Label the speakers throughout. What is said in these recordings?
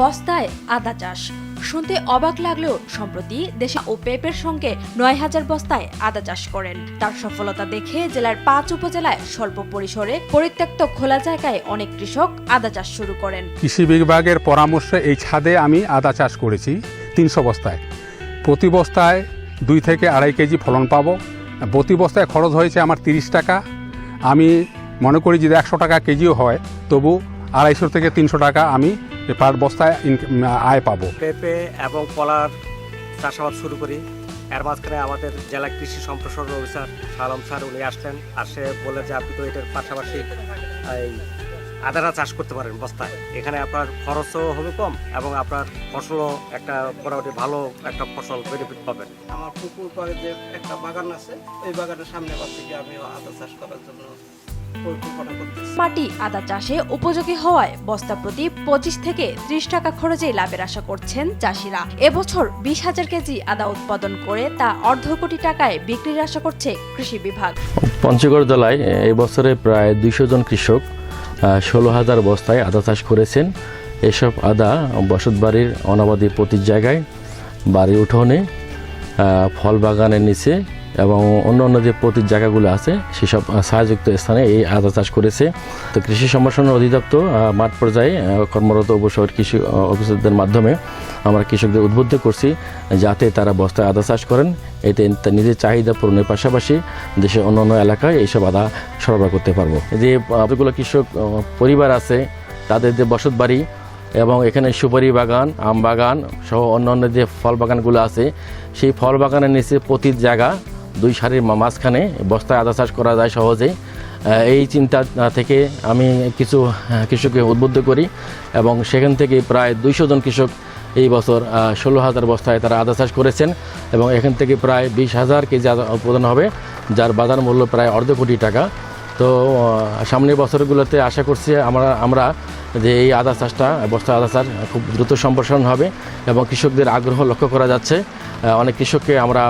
Speaker 1: বস্তায় আদা চাষ। শুনতে অবাক লাগলেও সম্প্রতি দেশে ও পেঁপের সঙ্গে নয় হাজার বস্তায় আদা চাষ করেন। তার সফলতা দেখে জেলার পাঁচ উপজেলায় স্বল্প পরিসরে পরিত্যক্ত খোলা জায়গায় অনেক কৃষক আদা চাষ শুরু করেন।
Speaker 2: কৃষি বিভাগের পরামর্শে এই ছাদে আমি আদা চাষ করেছি তিনশো বস্তায়। প্রতি বস্তায় দুই থেকে আড়াই কেজি ফলন পাবো। প্রতি বস্তায় খরচ হয়েছে আমার তিরিশ টাকা। আমি মনে করি যদি একশো টাকা কেজিও হয়, তবু আড়াইশো থেকে তিনশো টাকা আমি পার বস্তায় আয় পাবো।
Speaker 3: পেঁপে এবং কলার চাষাবাদ শুরু করি। এর মাঝখানে আমাদের জেলা কৃষি সম্প্রসারণ অফিসার সালাম স্যার উনি আসলেন। আর সে বলে যে আপনি তো এটার পাশাপাশি এই আদারা চাষ করতে পারেন বস্তায়। এখানে আপনার খরচও হবে কম এবং আপনার ফসলও একটা মোটামুটি ভালো একটা ফসল বেনিফিট পাবেন।
Speaker 4: আমার পুকুর পাড়ে যে একটা বাগান আছে ওই বাগানের সামনে পাশ থেকে আমি আদা চাষ করার জন্য
Speaker 1: মাটি, আদা চাষে উপযোগী হওয়ায় বস্তা প্রতি পঁচিশ থেকে ত্রিশ টাকা খরচেই লাভের আশা করছেন চাষিরা। এবছর বিশ হাজার কেজি আদা উৎপাদন করে তা অর্ধ কোটি টাকায় বিক্রির আশা করছে কৃষি বিভাগ।
Speaker 5: পঞ্চগড় জেলায় এবছরে প্রায় দুইশো জন কৃষক ষোলো হাজার বস্তায় আদা চাষ করেছেন। এসব আদা বসতবাড়ির অনাবাদী প্রতি জায়গায় বাড়ির উঠোনে ফল বাগানের নিচে এবং অন্য অন্য যে প্রতি জায়গাগুলো আছে, সেসব ছায়াযুক্ত স্থানে এই আদা চাষ করেছে। তো কৃষি সম্প্রসারণ অধিদপ্তর মাঠ পর্যায়ে কর্মরত অবসর কৃষি অফিসারদের মাধ্যমে আমরা কৃষকদের উদ্বুদ্ধ করছি, যাতে তারা বস্তায় আদা চাষ করেন। এতে নিজের চাহিদা পূরণের পাশাপাশি দেশের অন্যান্য এলাকায় এইসব আদা সরবরাহ করতে পারব। যে যতগুলো কৃষক পরিবার আছে, তাদের যে বসত বাড়ি এবং এখানে সুপারি বাগান, আম বাগান সহ অন্যান্য যে ফল বাগানগুলো আছে, সেই ফল বাগানের নিচে প্রতি জায়গা দুই সারির মাঝখানে বস্তায় আদা চাষ করা যায় সহজেই। আহ, এই চিন্তা থেকে আমি কিছু কৃষককে উদ্বুদ্ধ করি এবং সেখান থেকে প্রায় দুইশো জন কৃষক এই বছর ষোলো হাজার বস্তায় তারা আদা চাষ করেছেন এবং এখান থেকে প্রায় বিশ হাজার কেজি আদা উৎপাদন হবে যার বাজার মূল্য প্রায় অর্ধ কোটি টাকা। তো সামনের বছরগুলোতে আশা করছি আমরা আমরা যে এই আদা চাষটা বস্তা আদা চাষ খুব দ্রুত সম্প্রসারণ হবে এবং কৃষকদের আগ্রহ লক্ষ্য করা যাচ্ছে। অনেক কৃষককে আমরা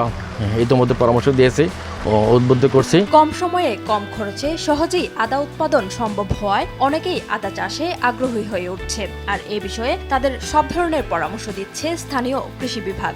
Speaker 5: ইতিমধ্যে পরামর্শ দিয়েছি ও উদ্বুদ্ধ করছি।
Speaker 1: কম সময়ে কম খরচে সহজেই আদা উৎপাদন সম্ভব হওয়ায় অনেকেই আদা চাষে আগ্রহী হয়ে উঠছে। আর এ বিষয়ে তাদের সব ধরনের পরামর্শ দিচ্ছে স্থানীয় কৃষি বিভাগ।